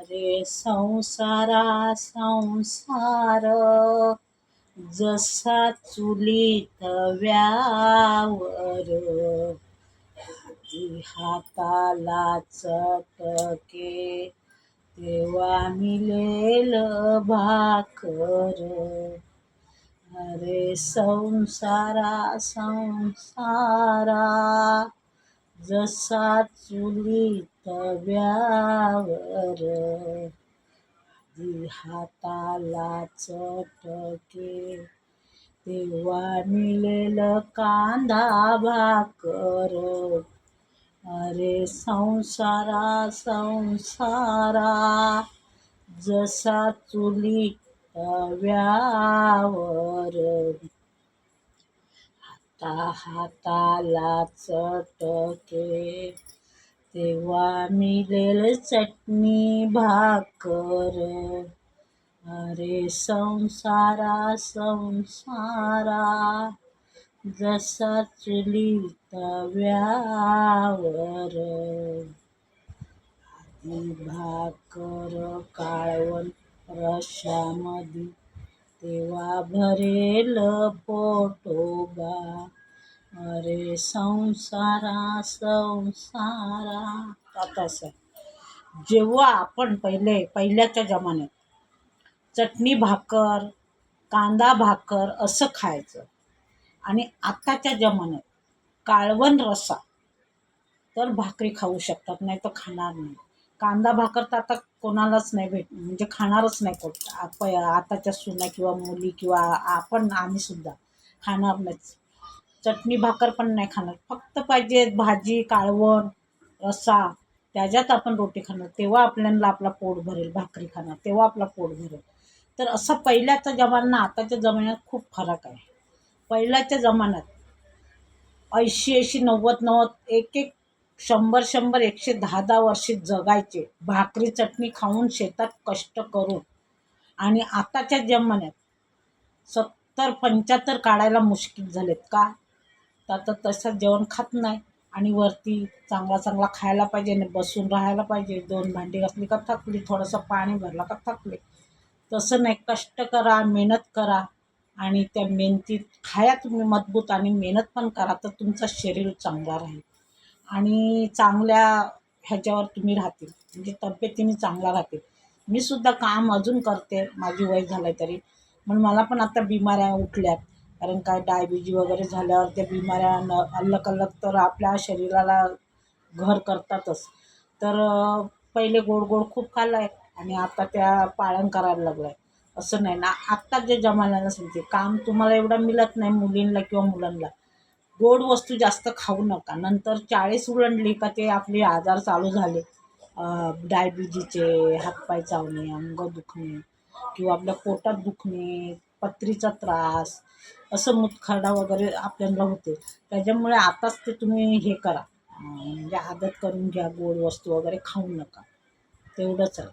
अरे संसारा संसार. जसा चुलीत व्यावर हाताला चटके तेव्हा मिळेल भाकर. अरे संसारा संसारा जसा चुली तव्यावर हाताला चटके तेव्हा मिळेल कांदा भाकर. अरे संसारा संसारा जसा चुलीत व्यावर आता हाताला चटके तेव्हा मिळेल चटणी भाकर. अरे संसारा संसारा जसा चुलीत तव्यावर भाकर काळवण रशामध्ये तेव्हा भरेल पोटोबा. अरे संसारा संसारा. आता सर जेव्हा आपण पहिले पहिल्याच्या जमान्यात चटणी भाकर कांदा भाकर असं खायचं आणि आत्ताच्या जमान्यात काळवण रस्सा तर भाकरी खाऊ शकतात नाही तर खाणार नाही. कांदा भाकर तर आता कोणालाच नाही भेट म्हणजे खाणारच नाही कोण. आप आताच्या सुना किंवा मुली किंवा आपण आम्हीसुद्धा खाणार नाहीच. चटणी भाकर पण नाही खाणार. फक्त पाहिजे भाजी काळवण रस्सा त्याच्यात आपण रोटी खाणार. तेव्हा आपल्याला आपला पोट भरेल भाकरी खाणार. तेव्हा आपला पोट भरेल. तर असं पहिल्याचा जमाना आताच्या जमान्यात खूप फरक आहे. पहिल्याच्या जमान्यात ऐंशी ऐंशी नव्वद नव्वद एक एक शंभर शंभर एकशे दहा दहा वर्षे जगायचे. भाकरी चटणी खाऊन शेतात कष्ट करून. आणि आताच्या जमान्यात सत्तर पंच्याहत्तर काढायला मुश्किल झालेत का? तर आता तसं जेवण खात नाही. आणि वरती चांगला चांगला खायला पाहिजे आणि बसून राहायला पाहिजे. दोन भांडी घातली का थकली थोडंसं पाणी भरलं का थकले. तसं नाही. कष्ट करा मेहनत करा. आणि त्या मेहनतीत खाया तुम्ही मजबूत आणि मेहनत पण करा तर तुमचं शरीर चांगला राहील. आणि चांगल्या ह्याच्यावर तुम्ही राहतील. म्हणजे तब्येतीने चांगला राहतील. मी सुद्धा काम अजून करते. माझी वय झालं तरी. म्हणून मला पण आता बिमाऱ्या उठल्यात. कारण काय डायबिजी वगैरे झाल्यावर त्या बिमाऱ्या न अल्लक अल्लक तर आपल्या शरीराला घर करतातच. तर पहिले गोड गोड खूप खाल्लं आहे आणि आता त्या पाळण करायला लागलं आहे असं नाही ना आत्ता जे जमान्याला सांगते. काम तुम्हाला एवढं मिळत नाही मुलींना किंवा मुलांना. गोड वस्तू जास्त खाऊ नका. नंतर चाळीस उलंडली का ते आपले आजार चालू झाले. डायबिटीजचे हातपाय चावणे अंग दुखणे किंवा आपल्या पोटात दुखणे पत्रीचा त्रास असं मुतखडा वगैरे आपल्याला होते. त्याच्यामुळे आताच ते तुम्ही हे करा. म्हणजे आदत करून घ्या गोड वस्तू वगैरे खाऊ नका. तेवढंच आहे.